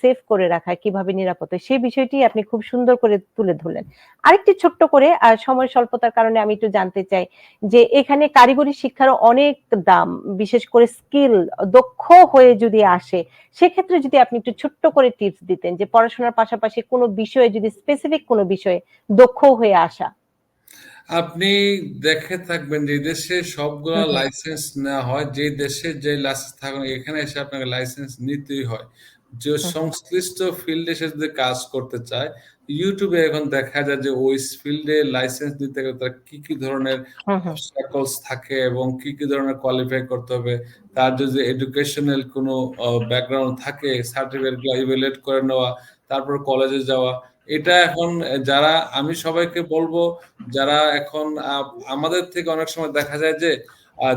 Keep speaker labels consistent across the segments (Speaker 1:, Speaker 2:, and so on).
Speaker 1: Save করে রাখা কীভাবে নিরাপদ সেই বিষয়টি আপনি খুব সুন্দর করে তুলে ধরলেন। আরেকটি ছোট্ট করে সময় স্বল্পতার কারণে আমি একটু জানতে চাই যে এখানে কারিগরি শিক্ষারও অনেক দাম। বিশেষ করে স্কিল দক্ষ হয়ে যদি আসে, সেক্ষেত্রে যদি আপনি একটু ছোট্ট করে টিপস দিতেন যে পড়াশোনার পাশাপাশি কোন বিষয়ে যদি স্পেসিফিক কোন বিষয়ে দক্ষ হয়ে আসা।
Speaker 2: আপনি দেখে থাকবেন যে দেশে সবগুলা। লাইসেন্স নেওয়া হয়। যে দেশে যে লাইসেন্স থাকুক এখানে এসে আপনাকে লাইসেন্স নিতেই হয়। যে
Speaker 1: হুম।
Speaker 2: সংশ্লিষ্ট ফিল্ডে সে যদি কাজ করতে চায়, ইউটিউবে এখন দেখা যায় যে ওই ফিল্ডে লাইসেন্স নিতে গেলে তার কি, কি ধরনের। থাকে এবং কি, কি ধরনের কোয়ালিফাই করতে হবে। তার যদি এডুকেশনাল কোনো ব্যাকগ্রাউন্ড থাকে, সার্টিফিকেটগুলা ইভালুয়েট করে নেওয়া, তারপর কলেজে যাওয়া। এটা এখন যারা আমি সবাইকে বলব যারা এখন আমাদের থেকে অনেক সময় দেখা যায় যে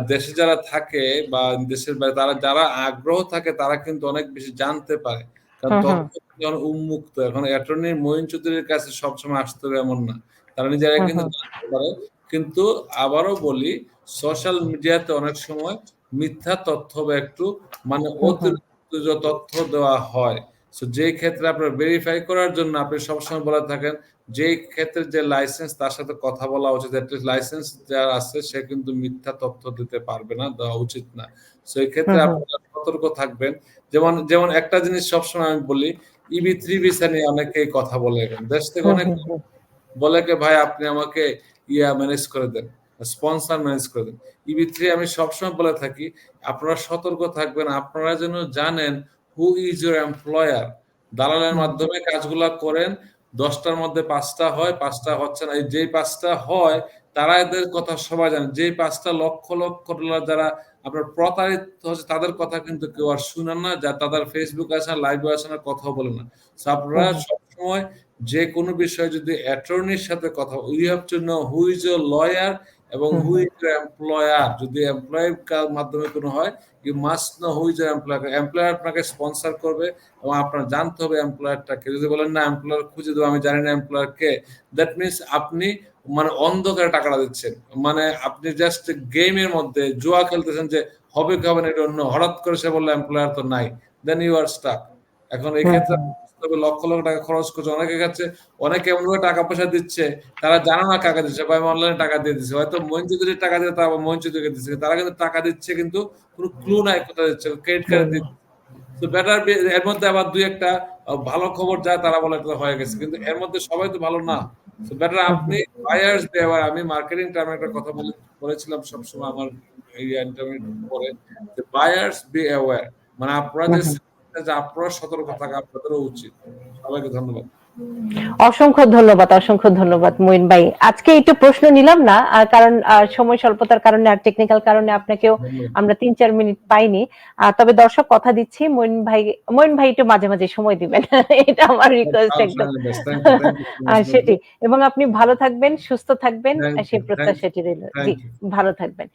Speaker 2: দেশে যারা থাকে বা দেশের বাইরে তারা যারা আগ্রহ থাকে তারা কিন্তু অনেক বেশি জানতে পারে। কারণ। তথ্য এখন উন্মুক্ত। এখন অ্যাটর্নি মহিন চৌধুরীর কাছে সবসময় আসতে হবে এমন না। তারা
Speaker 1: নিজেরা
Speaker 2: কিন্তু জানতে পারে। কিন্তু আবারও বলি সোশ্যাল মিডিয়াতে অনেক সময় মিথ্যা তথ্য বা একটু মানে। অতিরিক্ত তথ্য দেওয়া হয়। সো যেই ক্ষেত্রে আপনার ভেরিফাই করার জন্য আপনি সবসময় বলে থাকেন, যে ক্ষেত্রে যে লাইসেন্স তার সাথে কথা বলা উচিত। লাইসেন্স যার আছে সে কিন্তু মিথ্যা তথ্য দিতে পারবে না, দেওয়া উচিত না। সো এই ক্ষেত্রে
Speaker 1: হুম, হুম।
Speaker 2: আপনারা সতর্ক থাকবেন। যেমন, যেমন একটা জিনিস সবসময় আমি বলি, ইবি থ্রি ভিসা নিয়ে অনেকেই কথা বলে এখন। দেশ থেকে অনেক
Speaker 1: হুম, হুম।
Speaker 2: বলে কে ভাই আপনি আমাকে ইয়া ম্যানেজ করে দেন। স্পন্সর ম্যানেজ করে দেন। ইবি থ্রি আমি সবসময় বলে থাকি, আপনারা সতর্ক থাকবেন। আপনারা যেন জানেন who is your employer দালালের মাধ্যমে কাজগুলা করেন। ১০ টার মধ্যে ৫ টা হয়, ৫ টা হচ্ছে না। যেই ৫ হয় তারা এদের কথা সবাই জানে। যেই ৫ টা লক্ষ, লক্ষ ডলার যারা আপনার প্রতারিত হচ্ছে তাদের কথা কিন্তু কেউ আর শুনেন না। যা তাদের এ আসে না, লাইভে আসে না, কথাও বলে না। আপনারা। সবসময় যেকোনো বিষয়ে যদি অ্যাটর্নির সাথে কথা you have to know who is your lawyer এবং
Speaker 1: হুম।
Speaker 2: is your employer যদি এমপ্লয়ির মাধ্যমে কোনো হয়, you must know who is your employer employer আপনাকে স্পন্সর করবে এবং আপনার জানতে হবে এমপ্লয়ারটা কে। যদি বলেন না এমপ্লয়ার খুঁজে দেব, আমি জানি না এমপ্লয়ার কে। দ্যাট মিনস আপনি মানে অন্ধকারে টাকাটা দিচ্ছেন। মানে আপনি জাস্ট গেমের মধ্যে জুয়া খেলতেছেন যে হবে কি হবে না এটা অন্য। হঠাৎ করে সে বলল এমপ্লয়ার তো নাই। Then you are stuck. এখন এই ক্ষেত্রে তবে লক্ষ, লক্ষ টাকা খরচ করছে। অনেকের কাছে অনেকে এমনভাবে টাকা পয়সা দিচ্ছে, তারা জানে না কাকে দিচ্ছে। ভাই অনলাইনে টাকা দিয়ে দিছি। হয়তো মঈন চৌধুরীর টাকা দিয়ে তারা মঈন চৌধুরীকে দিচ্ছে। তারা কিন্তু টাকা দিচ্ছে কিন্তু কোন ক্লু নাই কোথায় দিচ্ছে। ক্রেডিট কার্ডে। দিয়ে সো বেটার এর মধ্যে আবার ২ ১ টা আ ভালো খবর যায় তারা বলে এটা হয়ে গেছে। কিন্তু এর মধ্যে সবাই তো ভালো না। সো বেটার আপনি বায়ার্স বিহেভিয়ার আমি মার্কেটিং টার্মে একটা কথা বলে বলেছিলাম সবসময় আমার এই ইন্টারভিউ পরে যে বায়ার্স বি অ্যাওয়ার মানে আপনারা যে। যে আপনারা সতর্ক থাকা আপনাদেরও উচিত। সবাইকে ধন্যবাদ।
Speaker 1: অসংখ্য ধন্যবাদ, অসংখ্য ধন্যবাদ মঈন ভাই। আজকে একটু প্রশ্ন নিলাম না। কারণ সময় স্বল্পতার কারণে আর টেকনিক্যাল কারণে আপনাকেও আমরা ৩-৪ মিনিট পাইনি। তবে দর্শক কথা দিচ্ছি মঈন ভাই মঈন ভাই একটু মাঝে, মাঝে সময় দিবেন। এটা আমার রিকোয়েস্ট একদম। আ
Speaker 2: মাচ
Speaker 1: সেটি। এবং আপনি ভালো থাকবেন, সুস্থ থাকবেন সেই প্রত্যাশাটি রইল। জি, ভালো থাকবেন।